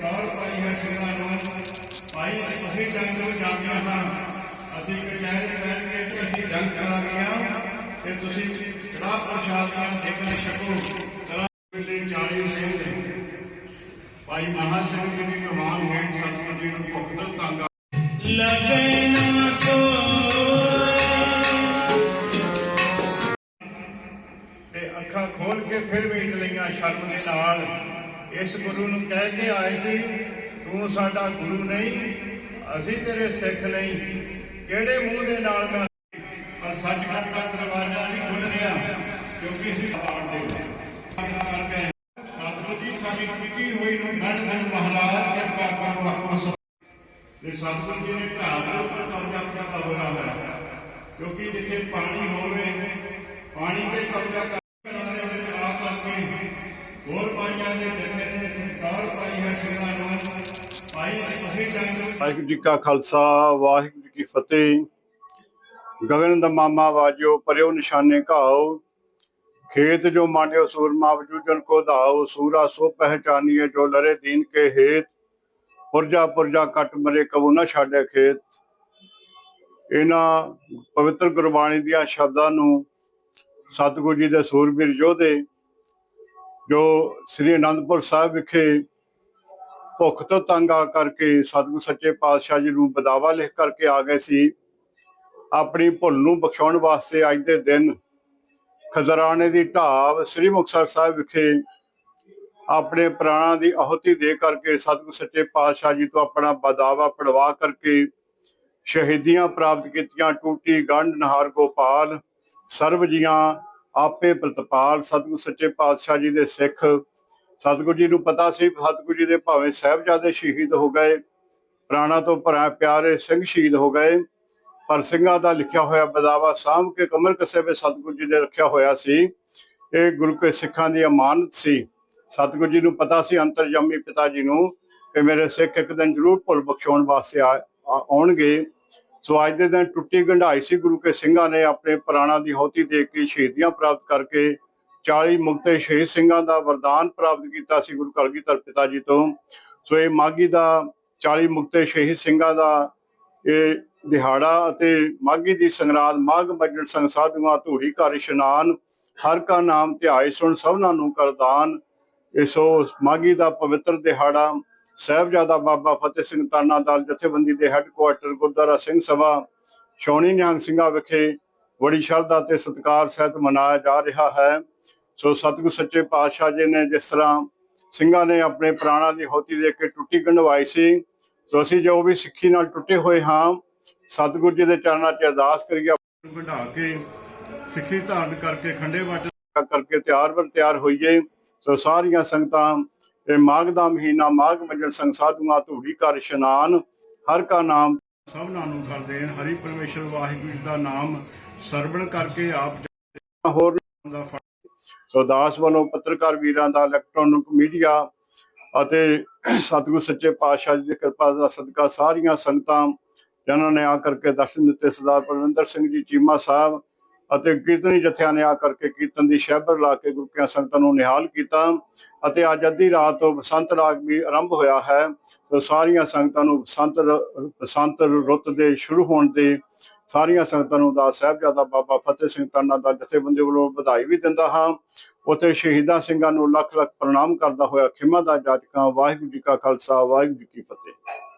ਟੌਰ ਪਾਈ ਹੈ ਸਿੰਘਾਂ ਨੂੰ ਭਾਈ ਅਸੀਂ ਜੰਗ ਨੂੰ ਜਾਂਦੀਆਂ ਹਾਂ ਅਸੀਂ ਕਚਹਿਰੀ ਬੈਠ ਕੇ ਤੇ ਅਸੀਂ ਜੰਗ ਕਰਾਂਗੀਆਂ ਤੇ ਤੁਸੀਂ ਕੜਾ ਪ੍ਰਸ਼ਾਦ ਦੀਆਂ ਦੇਗਾਂ ਛਕੋ। ਕਰਾ ਵੇਲੇ 40 ਸਿੰਘ ਨੇ। ਭਾਈ ਮਹਾ ਸਿੰਘ ਜੀ ਦੀ ਕਮਾਨ ਹੇਠ ਸਤਿਗੁਰੂ ਜੀ ਨੂੰ ਭੁਗਤ ਤਾਂਗਾ ਲਗੈ ਨਾ ਸੋਏ। ਤੇ ਅੱਖਾਂ ਖੋਲ ਕੇ ਫਿਰ ਮੀਟ ਲਈਆਂ ਸ਼ਰਮ ਦੇ ਨਾਲ। ਇਸ ਗੁਰੂ ਨੂੰ ਕਹਿ ਕੇ ਆਏ ਸੀ, ਤੂੰ ਸਾਡਾ ਗੁਰੂ ਨਹੀਂ, ਅਸੀਂ ਤੇਰੇ ਸਿੱਖ ਨਹੀਂ। ਕਿਹੜੇ ਮੂੰਹ ਦੇ ਨਾਲ ਮੈਂ ਪਰ ਸੱਚਖੰਡ ਦਾ ਦਰਵਾਜ਼ਾ ਨਹੀਂ ਖੁੱਲ ਰਿਹਾ, ਕਿਉਂਕਿ ਅਸੀਂ ਪਾੜ ਦੇ ਸਭ ਗਏ। ਸਤਿਗੁਰੂ ਜੀ, ਸਾਡੀ ਟੁੱਟੀ ਹੋਈ ਨੂੰ ਗੰਢ ਦੇਣ ਮਹਾਰਾਜ, ਕਿਰਪਾ ਕਰੋ ਆਖੋ ਸੋ ਤੇ ਜੀ ਨੇ ਢਾਬ ਦੇ ਉੱਪਰ ਕਬਜ਼ਾ ਕੀਤਾ ਹੋਇਆ ਹੈ, ਕਿਉਂਕਿ ਜਿੱਥੇ ਪਾਣੀ ਹੋਵੇ, ਪਾਣੀ ਤੇ ਕਬਜ਼ਾ ਹੋਰ ਦੇ ਜਥੇ ਨੇ ਟੌਰ ਪਾਈ ਹੈ ਸਿੰਘਾਂ ਨੂੰ। ਭਾਈ ਅਸੀਂ ਜੰਗ ਵਾਹਿਗੁਰੂ ਜੀ ਕਾ ਖਾਲਸਾ, ਵਾਹਿਗੁਰੂ ਜੀ ਕੀ ਫਤਿਹ। ਗਗਨ ਦਾ ਮਾਮਾ ਵਾਜਿਓ, ਪਰਿਓ ਨਿਸ਼ਾਨੇ ਘਾਓ। ਖੇਤ ਜੋ ਮਾਂਡਿਓ ਸੂਰਮਾ ਵਜੂਜਨ ਕੋ ਧਾਓ। ਸੂਰਾ ਸੋ ਪਹਿਚਾਨੀਏ ਜੋ ਲਰੇ ਦੀਨ ਕੇ ਹੇਤ। ਪੁਰਜਾ ਪੁਰਜਾ ਕੱਟ ਮਰੇ ਕਬੂ ਨਾ ਛਾੜੇ ਖੇਤ। ਇਹਨਾਂ ਪਵਿੱਤਰ ਗੁਰਬਾਣੀ ਦੀਆਂ ਸ਼ਬਦਾਂ ਨੂੰ ਸਤਿਗੁਰੂ ਜੀ ਦੇ ਸੂਰਬੀਰ ਯੋਧੇ ਜੋ ਸ੍ਰੀ ਅਨੰਦਪੁਰ ਸਾਹਿਬ ਵਿਖੇ ਭੁੱਖ ਤੋਂ ਤੰਗ ਆ ਕਰਕੇ ਸਤਿਗੁਰੂ ਸੱਚੇ ਪਾਤਸ਼ਾਹ ਜੀ ਨੂੰ ਬਦਾਵਾ ਲਿਖ ਕਰਕੇ ਆ ਗਏ ਸੀ, ਆਪਣੀ ਭੁੱਲ ਨੂੰ ਬਖਸ਼ਾਉਣ ਵਾਸਤੇ ਅੱਜ ਦੇ ਦਿਨ ਖਜ਼ਰਾਣੇ ਦੀ ਢਾਬ ਸ੍ਰੀ ਮੁਕਤਸਰ ਸਾਹਿਬ ਵਿਖੇ ਆਪਣੇ ਪ੍ਰਾਣਾਂ ਦੀ ਆਹਤੀ ਦੇ ਕਰਕੇ ਸਤਿਗੁਰੂ ਸੱਚੇ ਪਾਤਸ਼ਾਹ ਜੀ ਤੋਂ ਆਪਣਾ ਬਦਾਵਾ ਪੜਵਾ ਕਰਕੇ ਸ਼ਹੀਦੀਆਂ ਪ੍ਰਾਪਤ ਕੀਤੀਆਂ ਟੂਟੀ ਗੰਢ, ਨਹਾਰ ਗੋਪਾਲ, ਸਰਬ ਜੀਆਂ ਆਪੇ ਪ੍ਰਤਪਾਲ ਸਤਿਗੁਰੂ ਸੱਚੇ ਪਾਤਸ਼ਾਹ ਜੀ ਦੇ ਸਿੱਖ। ਸਤਿਗੁਰੂ ਜੀ ਨੂੰ ਪਤਾ ਸੀ ਸਤਿਗੁਰੂ ਜੀ ਦੇ ਭਾਵੇਂ ਸਾਹਿਬਜ਼ਾਦੇ ਸ਼ਹੀਦ ਹੋ ਗਏ, ਪ੍ਰਾਣਾ ਤੋਂ ਭਰਾ ਪਿਆਰੇ ਸਿੰਘ ਸ਼ਹੀਦ ਹੋ ਗਏ, ਪਰ ਸਿੰਘਾਂ ਦਾ ਲਿਖਿਆ ਹੋਇਆ ਬਦਾਵਾ ਸਾਂਭ ਕੇ ਕਮਰ ਕਸੇ ਵਿੱਚ ਸਤਿਗੁਰੂ ਜੀ ਨੇ ਰੱਖਿਆ ਹੋਇਆ ਸੀ। ਇਹ ਗੁਰੂ ਕੇ ਸਿੱਖਾਂ ਦੀ ਅਮਾਨਤ ਸੀ। ਸਤਿਗੁਰੂ ਜੀ ਨੂੰ ਪਤਾ ਸੀ ਅੰਤਰਜਾਮੀ ਪਿਤਾ ਜੀ ਨੂੰ ਕਿ ਮੇਰੇ ਸਿੱਖ ਇੱਕ ਦਿਨ ਜ਼ਰੂਰ ਭੁੱਲ ਬਖਸ਼ਾਉਣ ਵਾਸਤੇ ਆਉਣਗੇ। ਸੋ ਅੱਜ ਦੇ ਦਿਨ ਟੁੱਟੀ ਗੰਢਾਈ ਸੀ ਗੁਰੂ ਕੇ ਸਿੰਘਾਂ ਨੇ ਆਪਣੇ ਪ੍ਰਾਣਾਂ ਦੀ ਹੌਤੀ ਦੇ ਕੇ ਸ਼ਹੀਦੀਆਂ ਪ੍ਰਾਪਤ ਕਰਕੇ 40 ਮੁਕਤੇ ਸ਼ਹੀਦ ਸਿੰਘਾਂ ਦਾ ਵਰਦਾਨ ਪ੍ਰਾਪਤ ਕੀਤਾ ਸੀ ਗੁਰੂ ਕਲਗੀਧਰ ਪਿਤਾ ਜੀ ਤੋਂ। ਸੋ ਇਹ ਮਾਗੀ ਦਾ 40 ਮੁਕਤੇ ਸ਼ਹੀਦ ਸਿੰਘਾਂ ਦਾ ਇਹ ਦਿਹਾੜਾ ਅਤੇ ਮਾਗੀ ਦੀ ਸੰਗਰਾਦ, ਮਾਘ ਮੱਜਣ ਸੰਗ ਸਾਧੂਆਂ, ਧੂੜੀ ਘਰ, ਇਸ਼ਨਾਨ, ਹਰ ਕਾ ਨਾਮ ਧਿਆਏ ਸੁਣ ਸਭਨਾਂ ਨੂੰ ਕਰਦਾਨ। ਇਸੋ ਮਾਗੀ ਦਾ ਪਵਿੱਤਰ ਦਿਹਾੜਾ ਸਾਹਿਬਜ਼ਾਦਾ ਬਾਬਾ ਫਤਿਹ ਸਿੰਘ ਤਾਨਾ ਦਲ ਜਥੇਬੰਦੀ ਦੇ ਹੈੱਡਕੁਆਰਟਰ ਗੁਰਦੁਆਰਾ ਸਿੰਘ ਸਭਾ ਸ਼ੌਣੀ ਨਿਹੰਗ ਸਿੰਘਾਂ ਵਿਖੇ ਬੜੀ ਸ਼ਰਧਾ ਤੇ ਸਤਿਕਾਰ ਸਹਿਤ ਮਨਾਇਆ ਜਾ ਰਿਹਾ ਹੈ। ਸੋ ਸਤਿਗੁਰ ਸੱਚੇ ਪਾਤਸ਼ਾਹ ਜੀ ਨੇ ਜਿਸ ਤਰ੍ਹਾਂ ਸਿੰਘਾਂ ਨੇ ਆਪਣੇ ਪ੍ਰਾਣਾਂ ਦੀ ਹੋਤੀ ਦੇ ਕੇ ਟੁੱਟੀ ਗੰਢਵਾਈ ਸੀ, ਸੋ ਅਸੀਂ ਜੋ ਵੀ ਸਿੱਖੀ ਨਾਲ ਟੁੱਟੇ ਹੋਏ ਹਾਂ, ਸਤਿਗੁਰ ਜੀ ਦੇ ਚਰਨਾਂ 'ਚ ਅਰਦਾਸ ਕਰੀਏ ਵਢਾ ਕੇ ਸਿੱਖੀ ਧਾਰਨ ਕਰਕੇ ਖੰਡੇ ਵੱਟ ਕਰਕੇ ਤਿਆਰ ਬਰ ਤਿਆਰ ਹੋਈਏ। ਸੋ ਸਾਰੀਆਂ ਸੰਗਤਾਂ ਇਹ ਮਾਘ ਦਾ ਮਹੀਨਾ, ਮਾਘ ਮਜਨ ਸੰਗ ਸਾਧੂਆਂ ਧੂੜੀ ਕਰ ਇਸ਼ਨਾਨ, ਹਰ ਕਾ ਨਾਮ ਸਭਨਾਂ ਨੂੰ ਕਰ ਦੇਣ, ਹਰੀ ਪਰਮੇਸ਼ਰ ਵਾਹਿਗੁਰੂ ਜੀ ਦਾ ਨਾਮ ਸਰਵਣ ਕਰਕੇ ਆਪ ਹੋਰ ਦਾ ਸੋ ਦਾਸ ਵੱਲੋਂ ਪੱਤਰਕਾਰ ਵੀਰਾਂ ਦਾ ਇਲੈਕਟ੍ਰੋਨਿਕ ਮੀਡੀਆ ਅਤੇ ਸਤਿਗੁਰ ਸੱਚੇ ਪਾਤਸ਼ਾਹ ਜੀ ਦੀ ਕਿਰਪਾ ਦਾ ਸਦਕਾ ਸਾਰੀਆਂ ਸੰਗਤਾਂ, ਜਿਨ੍ਹਾਂ ਨੇ ਆ ਕਰਕੇ ਦਰਸ਼ਨ ਦਿੱਤੇ ਸਰਦਾਰ ਪਰਵਿੰਦਰ ਸਿੰਘ ਜੀ, ਚੀਮਾ ਸਾਹਿਬ ਅਤੇ ਕੀਰਤਨੀ ਜਥਿਆਂ ਨੇ ਆ ਕਰਕੇ ਕੀਰਤਨ ਦੀ ਸ਼ਹਿਬਰ ਲਾ ਕੇ ਗੁਰੂ ਕੀਆਂ ਸੰਗਤਾਂ ਨੂੰ ਨਿਹਾਲ ਕੀਤਾ ਅਤੇ ਅੱਜ ਅੱਧੀ ਰਾਤ ਤੋਂ ਬਸੰਤ ਰਾਗ ਵੀ ਆਰੰਭ ਹੋਇਆ ਹੈ। ਸੋ ਸਾਰੀਆਂ ਸੰਗਤਾਂ ਨੂੰ ਬਸੰਤ ਬਸੰਤ ਰੁੱਤ ਦੇ ਸ਼ੁਰੂ ਹੋਣ ਦੇ ਸਾਰੀਆਂ ਸੰਗਤਾਂ ਨੂੰ ਦਾ ਸਾਹਿਬਜ਼ਾਦਾ ਬਾਬਾ ਫਤਿਹ ਸਿੰਘ ਤਾਨਾ ਦਾ ਜਥੇਬੰਦੀ ਵੱਲੋਂ ਵਧਾਈ ਵੀ ਦਿੰਦਾ ਹਾਂ। ਉਥੇ ਸ਼ਹੀਦਾਂ ਸਿੰਘਾਂ ਨੂੰ ਲੱਖ ਲੱਖ ਪ੍ਰਣਾਮ ਕਰਦਾ ਹੋਇਆ ਖਿਮਾ ਦਾ ਜਾਚਕਾਂ ਵਾਹਿਗੁਰੂ ਜੀ ਕਾ ਖਾਲਸਾ, ਵਾਹਿਗੁਰੂ ਜੀ ਕੀ ਫਤਿਹ।